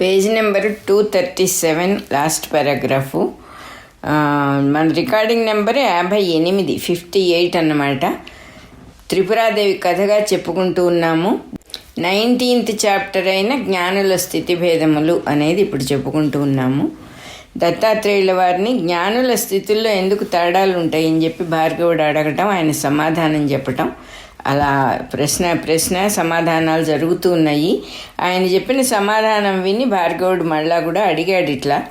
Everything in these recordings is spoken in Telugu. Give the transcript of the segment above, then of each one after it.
Page number two thirty seven last paragraph. మన రికార్డింగ్ నెంబర్ యాభై ఎనిమిది ఫిఫ్టీ ఎయిట్ అన్నమాట. త్రిపురాదేవి కథగా చెప్పుకుంటూ ఉన్నాము. నైన్టీన్త్ చాప్టర్ అయిన జ్ఞానుల స్థితి భేదములు అనేది ఇప్పుడు చెప్పుకుంటూ ఉన్నాము. దత్తాత్రేయుల వారిని జ్ఞానుల స్థితుల్లో ఎందుకు తేడాలు ఉంటాయని చెప్పి భార్గవుడు అడగటం ఆయన సమాధానం చెప్పటం అలా ప్రశ్న ప్రశ్న సమాధానాలు జరుగుతూ ఉన్నాయి. ఆయన చెప్పిన సమాధానం విని భార్గవుడు మళ్ళా కూడా అడిగాడు ఇట్లా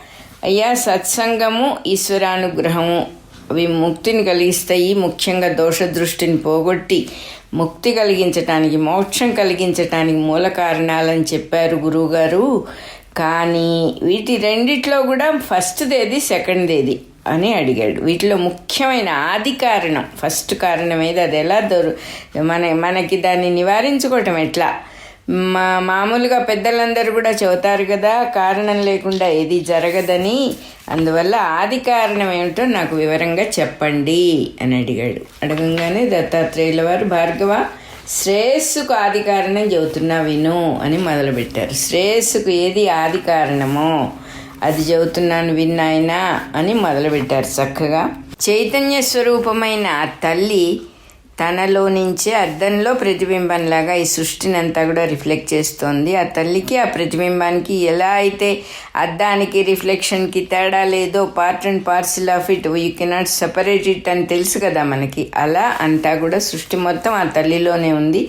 అయ్యా సత్సంగము ఈశ్వరానుగ్రహము అవి ముక్తిని కలిగిస్తాయి ముఖ్యంగా దోష దృష్టిని పోగొట్టి ముక్తి కలిగించటానికి మోక్షం కలిగించటానికి మూల కారణాలని చెప్పారు గురువుగారు. కానీ వీటి రెండిట్లో కూడా ఫస్ట్దేది సెకండ్దేది అని అడిగాడు. వీటిలో ముఖ్యమైన ఆది కారణం ఫస్ట్ కారణం ఏది? అది ఎలా దొరు? మన మనకి దాన్ని నివారించుకోవటం ఎట్లా? మా మామూలుగా పెద్దలందరూ కూడా చెబుతారు కదా కారణం లేకుండా ఏది జరగదని. అందువల్ల ఆది కారణం ఏమిటో నాకు వివరంగా చెప్పండి అని అడిగాడు. అడగంగానే దత్తాత్రేయుల వారు భార్గవ శ్రేయస్సుకు ఆది కారణం చెబుతున్నా విను అని మొదలుపెట్టారు. శ్రేయస్సుకు ఏది ఆది కారణమో? అది చెబుతున్నాను విన్నాయనా అని మొదలుపెట్టారు చక్కగా. చైతన్య స్వరూపమైన ఆ తల్లి తనలో నుంచే అద్దంలో ప్రతిబింబంలాగా ఈ సృష్టిని అంతా కూడా రిఫ్లెక్ట్ చేస్తోంది. ఆ తల్లికి ఆ ప్రతిబింబానికి ఎలా అయితే అద్దానికి రిఫ్లెక్షన్కి తేడా లేదో part and parcel of it you cannot separate it అని తెలుసు కదా మనకి. అలా అంతా కూడా సృష్టి మొత్తం ఆ తల్లిలోనే ఉంది.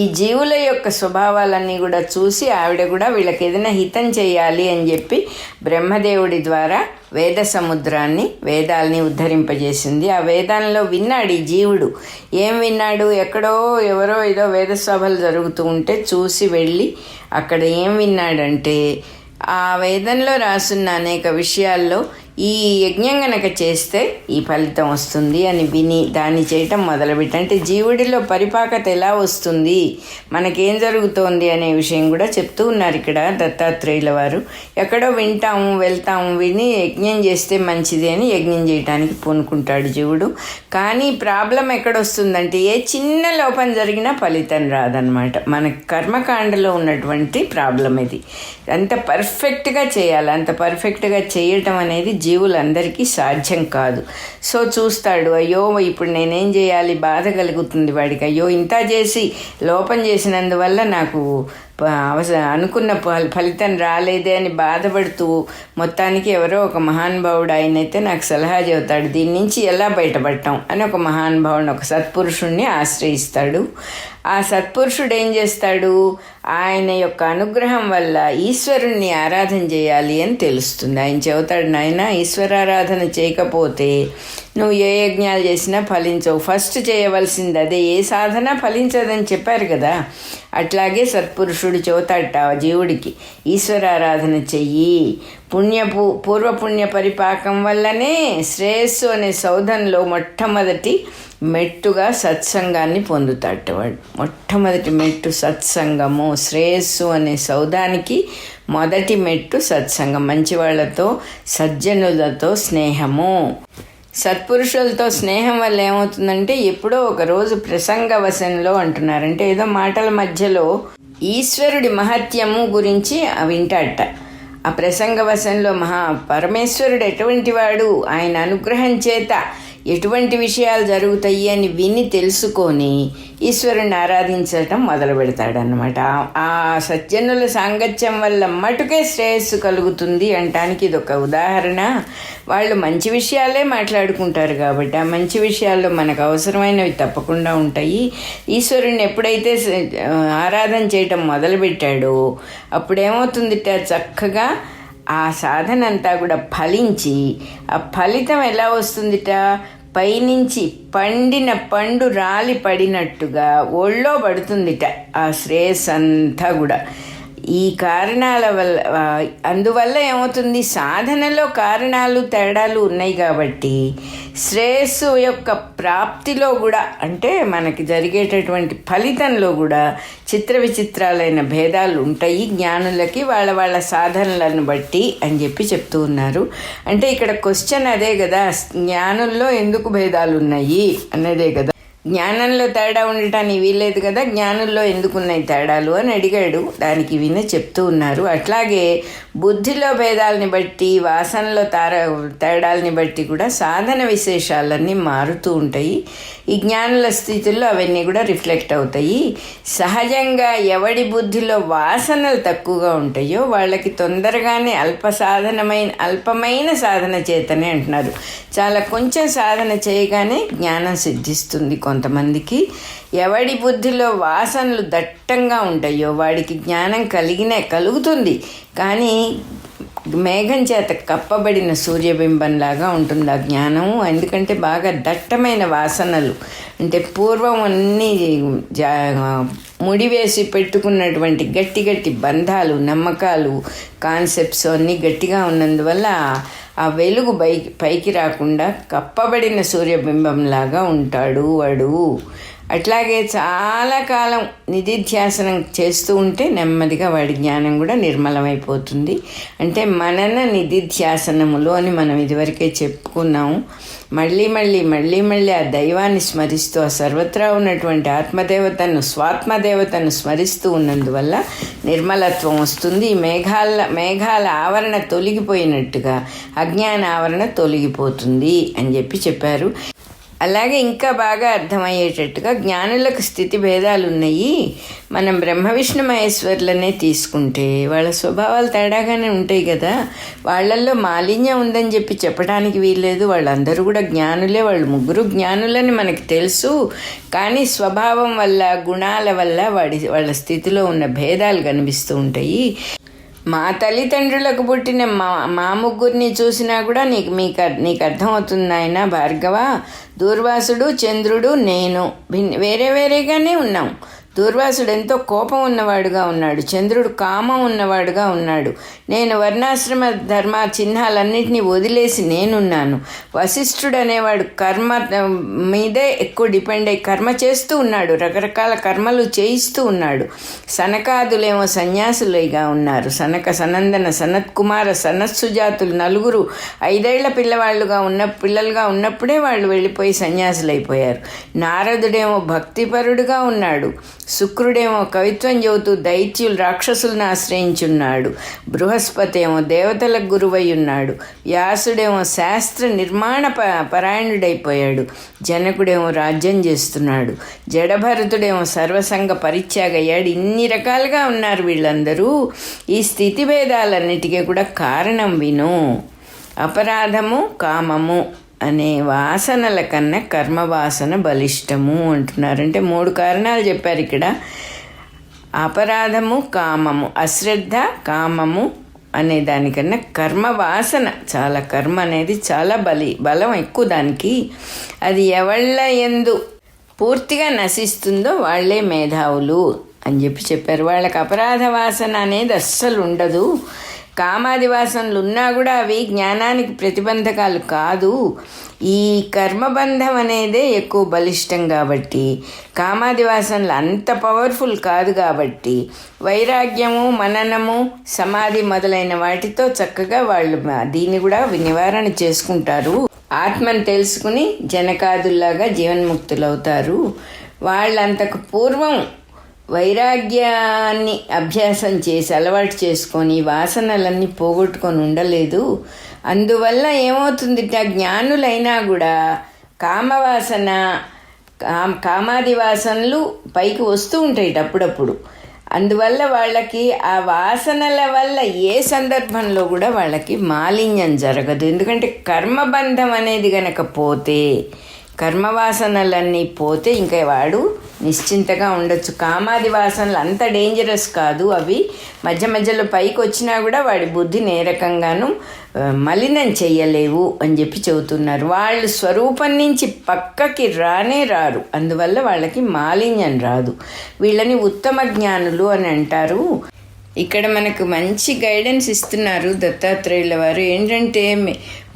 ఈ జీవుల యొక్క స్వభావాలన్నీ కూడా చూసి ఆవిడ కూడా వీళ్ళకి ఏదైనా హితం చేయాలి అని చెప్పి బ్రహ్మదేవుడి ద్వారా వేద సముద్రాన్ని వేదాల్ని ఉద్ధరింపజేసింది. ఆ వేదాల్లో విన్నాడు ఈ జీవుడు. ఏం విన్నాడు? ఎక్కడో ఎవరో ఏదో వేద సభలు జరుగుతూ ఉంటే చూసి వెళ్ళి అక్కడ ఏం విన్నాడంటే ఆ వేదంలో రాసున్న అనేక విషయాల్లో ఈ యజ్ఞం గనక చేస్తే ఈ ఫలితం వస్తుంది అని విని దాన్ని చేయటం మొదలుపెట్టి. అంటే జీవుడిలో పరిపాకత ఎలా వస్తుంది? మనకేం జరుగుతోంది అనే విషయం కూడా చెప్తూ ఉన్నారు ఇక్కడ దత్తాత్రేయుల వారు. ఎక్కడో వింటాము వెళ్తాము విని యజ్ఞం చేస్తే మంచిది అని యజ్ఞం చేయడానికి పూనుకుంటాడు జీవుడు. కానీ ప్రాబ్లం ఎక్కడొస్తుందంటే ఏ చిన్న లోపం జరిగినా ఫలితం రాదనమాట మన కర్మకాండలో ఉన్నటువంటి ప్రాబ్లం ఇది. అంత పర్ఫెక్ట్గా చేయాలి. అంత పర్ఫెక్ట్గా చేయటం అనేది జీవులందరికీ సాధ్యం కాదు. సో చూస్తాడు అయ్యో ఇప్పుడు నేనేం చేయాలి? బాధ కలుగుతుంది వాడికి. అయ్యో ఇంత చేసి లోపం చేసినందువల్ల నాకు అనుకున్న ఫలితం రాలేదే అని బాధపడుతూ మొత్తానికి ఎవరో ఒక మహానుభావుడు ఆయనైతే నాకు సలహా చెబుతాడు దీని నుంచి ఎలా బయటపడటం? అని ఒక మహానుభావుని ఒక సత్పురుషుణ్ణి ఆశ్రయిస్తాడు. ఆ సత్పురుషుడు ఏం చేస్తాడు? ఆయన యొక్క అనుగ్రహం వల్ల ఈశ్వరుణ్ణి ఆరాధన చేయాలి అని తెలుస్తుంది. ఆయన చెబుతాడు నాయన ఈశ్వరారాధన చేయకపోతే నువ్వు ఏ యజ్ఞాలు చేసినా ఫలించవు. ఫస్ట్ చేయవలసింది అదే ఏ సాధన ఫలించదని చెప్పారు కదా? అట్లాగే సత్పురుషుడు చెబుతాడట జీవుడికి ఈశ్వరారాధన చెయ్యి. పుణ్యపు పూర్వపుణ్య పరిపాకం వల్లనే శ్రేయస్సు అనే సౌధంలో మొట్టమొదటి మెట్టుగా సత్సంగాన్ని పొందుతాడు వాడు. మొట్టమొదటి మెట్టు సత్సంగము. శ్రేయస్సు అనే సౌధానికి మొదటి మెట్టు సత్సంగం. మంచి వాళ్ళతో సజ్జనులతో స్నేహము. సత్పురుషులతో స్నేహం వల్ల ఏమవుతుందంటే ఎప్పుడో ఒక రోజు అంటున్నారు. అంటున్నారంటే ఏదో మాటల మధ్యలో ఈశ్వరుడి మహత్యము గురించి వింటాడట. ఆ ప్రసంగ వశంలో మహా పరమేశ్వరుడు ఎటువంటి వాడు? ఆయన అనుగ్రహం చేత ఎటువంటి విషయాలు జరుగుతాయి అని విని తెలుసుకొని ఈశ్వరుని ఆరాధించటం మొదలు పెడతాడనమాట ఆ సజ్జనుల సాంగత్యం వల్ల మటుకే శ్రేయస్సు కలుగుతుంది అంటానికి ఇది ఒక ఉదాహరణ. వాళ్ళు మంచి విషయాలే మాట్లాడుకుంటారు కాబట్టి ఆ మంచి విషయాల్లో మనకు అవసరమైనవి తప్పకుండా ఉంటాయి. ఈశ్వరుని ఎప్పుడైతే ఆరాధన చేయటం మొదలుపెట్టాడో అప్పుడేమవుతుందిట చక్కగా ఆ సాధన అంతా కూడా ఫలించి ఆ ఫలితం ఎలా వస్తుందిట పైనుంచి పండిన పండు రాలి పడినట్టుగా ఒళ్ళో పడుతుందిట ఆ శ్రేయస్ అంతా కూడా. ఈ కారణాల వల్ల అందువల్ల ఏమవుతుంది? సాధనలో కారణాలు తేడాలు ఉన్నాయి కాబట్టి శ్రేయస్సు యొక్క ప్రాప్తిలో కూడా అంటే మనకి జరిగేటటువంటి ఫలితంలో కూడా చిత్ర విచిత్రాలైన భేదాలు ఉంటాయి. జ్ఞానులకి వాళ్ళ వాళ్ళ సాధనలను బట్టి అని చెప్పి చెప్తూ ఉన్నారు. అంటే ఇక్కడ క్వశ్చన్ అదే కదా జ్ఞానుల్లో ఎందుకు భేదాలు ఉన్నాయి? అన్నదే కదా. జ్ఞానంలో తేడా ఉండటానికి వీల్లేదు కదా జ్ఞానంలో ఎందుకున్నాయి తేడాలు అని అడిగాడు. దానికి విన చెప్తూ ఉన్నారు. అట్లాగే బుద్ధిలో భేదాలని బట్టి వాసనలో తార తేడాలని బట్టి కూడా సాధన విశేషాలన్నీ మారుతూ ఉంటాయి. ఈ జ్ఞానుల స్థితిలో అవన్నీ కూడా రిఫ్లెక్ట్ అవుతాయి. సహజంగా ఎవడి బుద్ధిలో వాసనలు తక్కువగా ఉంటాయో వాళ్ళకి తొందరగానే అల్ప సాధనమైన అల్పమైన సాధన చేతనే అంటున్నారు. చాలా కొంచెం సాధన చేయగానే జ్ఞానం సిద్ధిస్తుంది కొంతమందికి. ఎవడి బుద్ధిలో వాసనలు దట్టంగా ఉంటాయో వాడికి జ్ఞానం కలిగినే కలుగుతుంది. కానీ మేఘం చేత కప్పబడిన సూర్యబింబంలాగా ఉంటుంది ఆ జ్ఞానం ఎందుకంటే బాగా దట్టమైన వాసనలు. అంటే పూర్వం అన్నీ జా ముడివేసి పెట్టుకున్నటువంటి గట్టి గట్టి బంధాలు నమ్మకాలు కాన్సెప్ట్స్ అన్నీ గట్టిగా ఉన్నందువల్ల ఆ వెలుగు పైకి పైకి రాకుండా కప్పబడిన సూర్యబింబంలాగా ఉంటాడు వాడు. అట్లాగే చాలా కాలం నిధిధ్యాసనం చేస్తూ ఉంటే నెమ్మదిగా వాడి జ్ఞానం కూడా నిర్మలమైపోతుంది. అంటే మనన నిధిధ్యాసనములు అని మనం ఇదివరకే చెప్పుకున్నాము. మళ్ళీ మళ్ళీ మళ్ళీ మళ్ళీ ఆ దైవాన్ని స్మరిస్తూ ఆ సర్వత్రా ఉన్నటువంటి ఆత్మదేవతను స్వాత్మదేవతను స్మరిస్తూ ఉన్నందువల్ల నిర్మలత్వం వస్తుంది. ఈ మేఘాల మేఘాల ఆవరణ తొలగిపోయినట్టుగా అజ్ఞాన ఆవరణ తొలగిపోతుంది అని చెప్పి చెప్పారు. అలాగే ఇంకా బాగా అర్థమయ్యేటట్టుగా జ్ఞానులకు స్థితి భేదాలు ఉన్నాయి మనం బ్రహ్మ విష్ణు మహేశ్వర్లనే తీసుకుంటే వాళ్ళ స్వభావాలు తేడాగానే ఉంటాయి కదా. వాళ్ళల్లో మాలిన్యం ఉందని చెప్పి చెప్పడానికి వీల్లేదు. వాళ్ళందరూ కూడా జ్ఞానులే. వాళ్ళు ముగ్గురు జ్ఞానులని మనకి తెలుసు. కానీ స్వభావం వల్ల గుణాల వల్ల వాడి వాళ్ళ స్థితిలో ఉన్న భేదాలు కనిపిస్తూ ఉంటాయి. మా తల్లిదండ్రులకు పుట్టిన మా మా ముగ్గురిని చూసినా కూడా నీకు మీకు నీకు అర్థమవుతుంది ఆయన భార్గవ దూర్వాసుడు చంద్రుడు నేను. భిన్ వేరే వేరేగానే ఉన్నాం. దూర్వాసుడు ఎంతో కోపం ఉన్నవాడుగా ఉన్నాడు. చంద్రుడు కామం ఉన్నవాడుగా ఉన్నాడు. నేను వర్ణాశ్రమ ధర్మ చిహ్నాలన్నింటినీ వదిలేసి నేనున్నాను. వశిష్ఠుడు అనేవాడు కర్మ మీదే ఎక్కువ డిపెండ్ అయ్యి కర్మ చేస్తూ ఉన్నాడు. రకరకాల కర్మలు చేయిస్తూ ఉన్నాడు. సనకాదులేమో సన్యాసులుగా ఉన్నారు. సనక సనందన సనత్ కుమార సనత్సుజాతులు నలుగురు ఐదేళ్ళ పిల్లవాళ్ళుగా ఉన్న పిల్లలుగా ఉన్నప్పుడే వాళ్ళు వెళ్ళిపోయి సన్యాసులైపోయారు. నారదుడేమో భక్తిపరుడుగా ఉన్నాడు. శుక్రుడేమో కవిత్వం చెబుతూ దైత్యులు రాక్షసులను ఆశ్రయించున్నాడు. బృహస్పతి ఏమో దేవతలకు గురువై ఉన్నాడు వ్యాసుడేమో శాస్త్ర నిర్మాణ ప పరాయణుడైపోయాడు. జనకుడేమో రాజ్యం చేస్తున్నాడు. జడభరతుడేమో సర్వసంగ పరిత్యాగయ్యాడు. ఇన్ని రకాలుగా ఉన్నారు వీళ్ళందరూ. ఈ స్థితిభేదాలన్నిటికీ కూడా కారణం విను. అపరాధము కామము. అనే వాసనల కన్నా కర్మవాసన బలిష్టము అంటున్నారు. అంటే మూడు కారణాలు చెప్పారు ఇక్కడ. అపరాధము కామము. అశ్రద్ధ కామము అనే దానికన్నా కర్మ వాసన చాలా కర్మ అనేది చాలా బలి బలం ఎక్కువ దానికి. అది ఎవళ్ళ ఎందు పూర్తిగా నశిస్తుందో వాళ్ళే మేధావులు అని చెప్పి చెప్పారు. వాళ్ళకి అపరాధ వాసన అనేది అస్సలు ఉండదు. కామాదివాసనలు ఉన్నా కూడా అవి జ్ఞానానికి ప్రతిబంధకాలు కాదు. ఈ కర్మబంధం అనేదే ఎక్కువ బలిష్టం కాబట్టి. కామాదివాసనలు అంత పవర్ఫుల్ కాదు కాబట్టి. వైరాగ్యము మననము సమాధి మొదలైన వాటితో చక్కగా వాళ్ళు దీన్ని కూడా నివారణ చేసుకుంటారు. ఆత్మను తెలుసుకుని జనకాదుల్లాగా జీవన్ముక్తులవుతారు. వాళ్ళంతకు పూర్వం వైరాగ్యాన్ని అభ్యాసం చేసి అలవాటు చేసుకొని వాసనలన్నీ పోగొట్టుకొని ఉండలేదు. అందువల్ల ఏమవుతుంది? జ్ఞానులైనా కూడా కామవాసన కామ కామాది వాసనలు పైకి వస్తూ ఉంటాయి అప్పుడప్పుడు. అందువల్ల వాళ్ళకి ఆ వాసనల వల్ల ఏ సందర్భంలో కూడా వాళ్ళకి మాలిన్యం జరగదు. ఎందుకంటే కర్మబంధం అనేది గనక పోతే కర్మవాసనలన్నీ పోతే ఇంకా వాడు నిశ్చింతగా ఉండొచ్చు. కామాది వాసనలు అంత డేంజరస్ కాదు. అవి మధ్య మధ్యలో పైకి వచ్చినా కూడా వాడి బుద్ధి నేరకంగాను మలినం చేయలేవు అని చెప్పి చెబుతున్నారు. వాళ్ళు స్వరూపం నుంచి పక్కకి రానే రారు. అందువల్ల వాళ్ళకి మాలిన్యం రాదు. వీళ్ళని ఉత్తమ జ్ఞానులు అని అంటారు. ఇక్కడ మనకు మంచి గైడెన్స్ ఇస్తున్నారు దత్తాత్రేయుల వారు. ఏంటంటే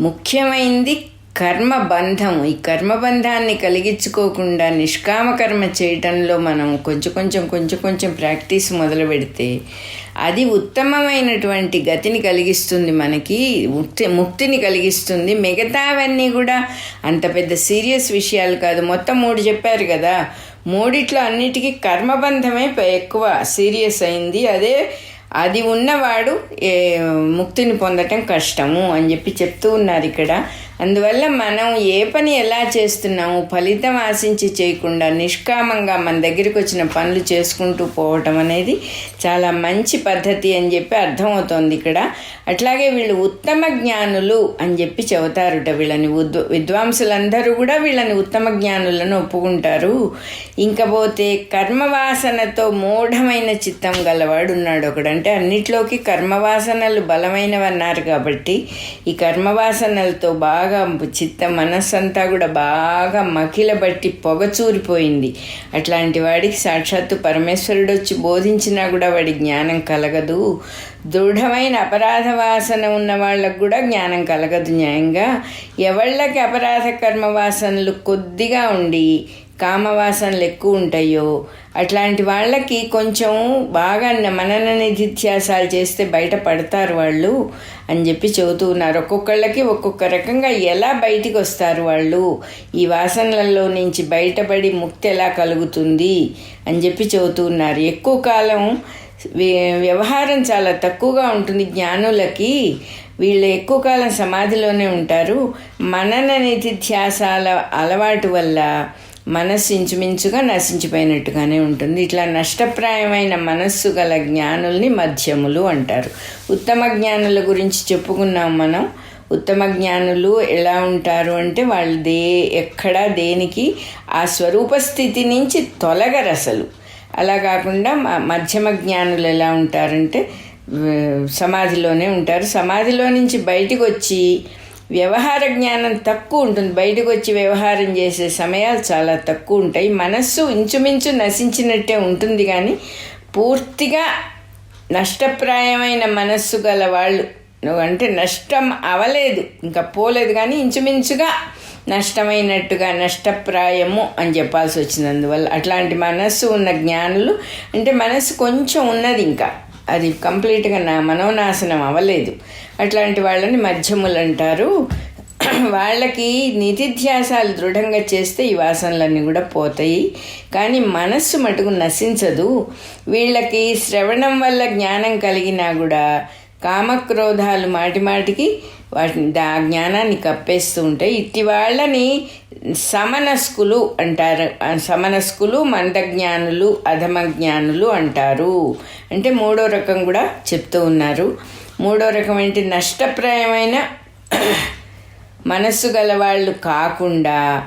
ముఖ్యమైనది కర్మబంధం ఈ కర్మబంధాన్ని కలిగించుకోకుండా నిష్కామ కర్మ చేయటంలో మనం కొంచెం కొంచెం కొంచెం కొంచెం ప్రాక్టీస్ మొదలు పెడితే అది ఉత్తమమైనటువంటి గతిని కలిగిస్తుంది మనకి ముక్తి ముక్తిని కలిగిస్తుంది. మిగతావన్నీ కూడా అంత పెద్ద సీరియస్ విషయాలు కాదు. మొత్తం మూడు చెప్పారు కదా. మూడిట్లో అన్నిటికీ కర్మబంధమే ఎక్కువ సీరియస్ అయింది. అదే అది ఉన్నవాడు ఏ ముక్తిని పొందటం కష్టము అని చెప్పి చెప్తూ ఉన్నారు ఇక్కడ. అందువల్ల మనం ఏ పని ఎలా చేస్తున్నాము ఫలితం ఆశించి చేయకుండా నిష్కామంగా మన దగ్గరికి వచ్చిన పనులు చేసుకుంటూ పోవటం అనేది చాలా మంచి పద్ధతి అని చెప్పి అర్థమవుతోంది ఇక్కడ. అట్లాగే వీళ్ళు ఉత్తమ జ్ఞానులు అని చెప్పి చెబుతారుట వీళ్ళని ఉద్వ విద్వాంసులందరూ కూడా వీళ్ళని ఉత్తమ జ్ఞానులను ఒప్పుకుంటారు. ఇంకా పోతే కర్మవాసనతో మూఢమైన చిత్తం గలవాడు ఉన్నాడు ఒకడంటే అన్నిట్లోకి కర్మవాసనలు బలమైనవన్నారు కాబట్టి ఈ కర్మవాసనలతో బాగా చిత్త మనస్సంతా కూడా బాగా మకిలబట్టి పొగచూరిపోయింది. అట్లాంటి వాడికి సాక్షాత్తు పరమేశ్వరుడు వచ్చి బోధించినా కూడా వాడి జ్ఞానం కలగదు. దృఢమైన అపరాధ వాసన ఉన్న వాళ్ళకు కూడా జ్ఞానం కలగదు న్యాయంగా. ఎవళ్ళకి అపరాధ కర్మ వాసనలు కొద్దిగా ఉండి కామవాసనలు ఎక్కువ ఉంటాయో అట్లాంటి వాళ్ళకి కొంచెం బాగా మనన నిధిత్యాసాలు చేస్తే బయటపడతారు వాళ్ళు అని చెప్పి చెబుతూ ఉన్నారు. ఒక్కొక్కళ్ళకి ఒక్కొక్క రకంగా ఎలా బయటికి వస్తారు వాళ్ళు? ఈ వాసనలలో నుంచి బయటపడి ముక్తి ఎలా కలుగుతుంది అని చెప్పి చెబుతూ ఉన్నారు. ఎక్కువ కాలం వ్యవహారం చాలా తక్కువగా ఉంటుంది జ్ఞానులకి. వీళ్ళు ఎక్కువ కాలం సమాధిలోనే ఉంటారు. మనన నిధిధ్యాసాల అలవాటు వల్ల మనస్సు ఇంచుమించుగా నశించిపోయినట్టుగానే ఉంటుంది. ఇట్లా నష్టప్రాయమైన మనస్సు గల జ్ఞానుల్ని మధ్యములు అంటారు. ఉత్తమ జ్ఞానుల గురించి చెప్పుకున్నాం మనం. ఉత్తమ జ్ఞానులు ఎలా ఉంటారు అంటే వాళ్ళు దే ఎక్కడా దేనికి ఆ స్వరూప స్థితి నుంచి తొలగరు అసలు. అలా కాకుండా మధ్యమ జ్ఞానులు ఎలా ఉంటారంటే సమాధిలోనే ఉంటారు. సమాధిలో నుంచి బయటకు వచ్చి వ్యవహార జ్ఞానం తక్కువ ఉంటుంది. బయటకు వచ్చి వ్యవహారం చేసే సమయాలు చాలా తక్కువ ఉంటాయి. మనస్సు ఇంచుమించు నశించినట్టే ఉంటుంది కానీ పూర్తిగా నష్టప్రాయమైన మనస్సు గల వాళ్ళు అంటే నష్టం అవలేదు. ఇంకా పోలేదు కానీ ఇంచుమించుగా నష్టమైనట్టుగా నష్టప్రాయము అని చెప్పాల్సి వచ్చింది అందువల్ల అట్లాంటి మనస్సు ఉన్న జ్ఞానులు అంటే మనస్సు కొంచెం ఉన్నది ఇంకా. అది కంప్లీట్గా నా మనోనాశనం అవ్వలేదు. అట్లాంటి వాళ్ళని మధ్యములు అంటారు. వాళ్ళకి నితిధ్యాసాలు దృఢంగా చేస్తే ఈ వాసనలన్నీ కూడా పోతాయి. కానీ మనస్సు మటుకు నశించదు. వీళ్ళకి శ్రవణం వల్ల జ్ఞానం కలిగినా కూడా కామక్రోధాలు మాటి మాటికి వాటిని ఆ జ్ఞానాన్ని కప్పేస్తూ ఉంటాయి ఇట్టి వాళ్ళని సమనస్కులు అంటారు. సమనస్కులు మందజ్ఞానులు అధమ జ్ఞానులు అంటారు. అంటే మూడో రకం కూడా చెప్తూ ఉన్నారు. మూడో రకం ఏంటి? నష్టప్రాయమైన మనస్సు గల వాళ్ళు కాకుండా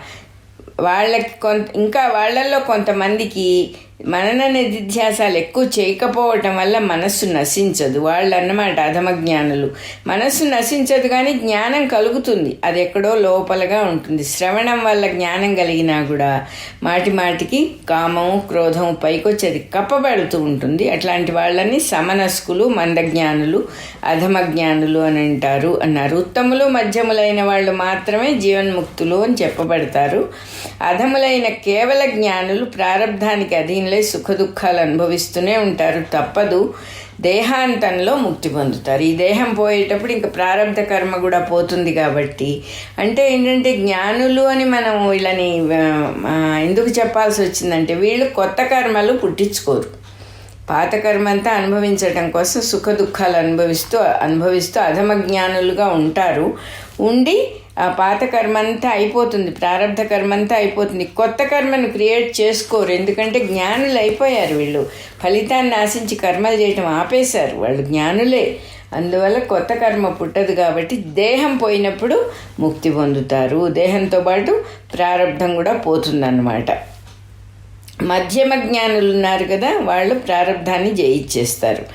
వాళ్ళకి కొంత ఇంకా వాళ్ళల్లో కొంతమందికి మనన నిధిధ్యాసాలు ఎక్కువ చేయకపోవటం వల్ల మనస్సు నశించదు. వాళ్ళు అన్నమాట అధమజ్ఞానులు. మనస్సు నశించదు కానీ జ్ఞానం కలుగుతుంది. అది ఎక్కడో లోపలగా ఉంటుంది. శ్రవణం వల్ల జ్ఞానం కలిగినా కూడా మాటి మాటికి కామము క్రోధము పైకొచ్చేది కప్పబడుతూ ఉంటుంది. అట్లాంటి వాళ్ళని సమనస్కులు మందజ్ఞానులు అధమజ్ఞానులు అని అంటారు అన్నారు. ఉత్తములు మధ్యములైన వాళ్ళు మాత్రమే జీవన్ముక్తులు అని చెప్పబడతారు. అధములైన కేవల జ్ఞానులు ప్రారంధానికి అధీన దీనిలో సుఖ దుఃఖాలు అనుభవిస్తూనే ఉంటారు. తప్పదు. దేహాంతంలో ముక్తి పొందుతారు. ఈ దేహం పోయేటప్పుడు ఇంకా ప్రారంభ కర్మ కూడా పోతుంది కాబట్టి. అంటే ఏంటంటే జ్ఞానులు అని మనం వీళ్ళని ఎందుకు చెప్పాల్సి వచ్చిందంటే వీళ్ళు కొత్త కర్మలు పుట్టించుకోరు. పాత కర్మ అంతా అనుభవించడం కోసం సుఖ దుఃఖాలు అనుభవిస్తూ అనుభవిస్తూ అధమ జ్ఞానులుగా ఉంటారు. ఉండి ఆ పాత కర్మ అంతా అయిపోతుంది ప్రారంభ కర్మ అంతా అయిపోతుంది. కొత్త కర్మను క్రియేట్ చేసుకోరు ఎందుకంటే జ్ఞానులు అయిపోయారు వీళ్ళు. ఫలితాన్ని ఆశించి కర్మలు చేయటం ఆపేశారు వాళ్ళు జ్ఞానులే. అందువల్ల కొత్త కర్మ పుట్టదు కాబట్టి దేహం పోయినప్పుడు ముక్తి పొందుతారు. దేహంతో పాటు ప్రారంధం కూడా పోతుందన్నమాట. మధ్యమ జ్ఞానులు ఉన్నారు కదా వాళ్ళు ప్రారంధాన్ని జయించేస్తారు.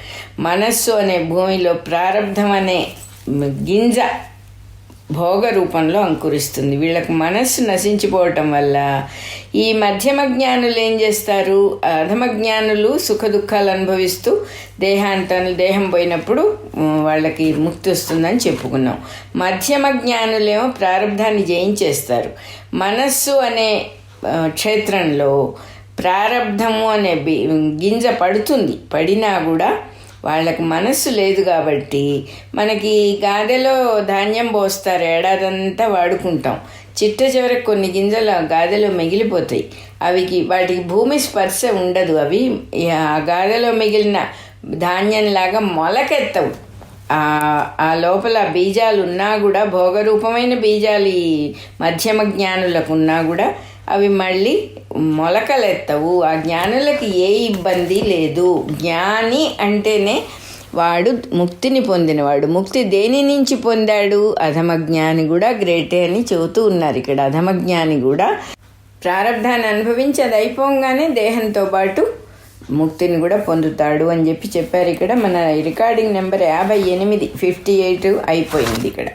మనస్సు అనే భూమిలో ప్రారంధం అనే గింజ భోగ రూపంలో అంకురిస్తుంది. వీళ్ళకి మనస్సు నశించిపోవటం వల్ల ఈ మధ్యమ జ్ఞానులు ఏం చేస్తారు? అధమ జ్ఞానులు సుఖ దుఃఖాలు అనుభవిస్తూ దేహాంతాన్ని దేహం పోయినప్పుడు వాళ్ళకి ముక్తి వస్తుందని చెప్పుకున్నాం. మధ్యమ జ్ఞానులేమో ప్రారంధాన్ని జయించేస్తారు. మనస్సు అనే క్షేత్రంలో ప్రారబ్ధము అనే గింజ పడుతుంది. పడినా కూడా వాళ్ళకి మనస్సు లేదు కాబట్టి మనకి గాదెలో ధాన్యం పోస్తారు. ఏడాదంతా వాడుకుంటాం. చిట్ట చివరకు కొన్ని గింజలు ఆ గాదెలో మిగిలిపోతాయి. అవికి వాటికి భూమి స్పర్శ ఉండదు. అవి ఆ గాదెలో మిగిలిన ధాన్యంలాగా మొలకెత్తవు. ఆ ఆ లోపల బీజాలు ఉన్నా కూడా భోగరూపమైన బీజాలు ఈ మధ్యమ జ్ఞానులకు ఉన్నా కూడా అవి మళ్ళీ మొలకలెత్తవు. ఆ జ్ఞానులకి ఏ ఇబ్బంది లేదు. జ్ఞాని అంటేనే వాడు ముక్తిని పొందినవాడు. ముక్తి దేని నుంచి పొందాడు? అధమజ్ఞాని కూడా గ్రేటే అని చెబుతూ ఉన్నారు ఇక్కడ. అధమజ్ఞాని కూడా ప్రారంధాన్ని అనుభవించి అది అయిపోగానే దేహంతో పాటు ముక్తిని కూడా పొందుతాడు అని చెప్పి చెప్పారు ఇక్కడ. మన రికార్డింగ్ నెంబర్ యాభై ఎనిమిది ఫిఫ్టీ ఎయిట్ అయిపోయింది ఇక్కడ.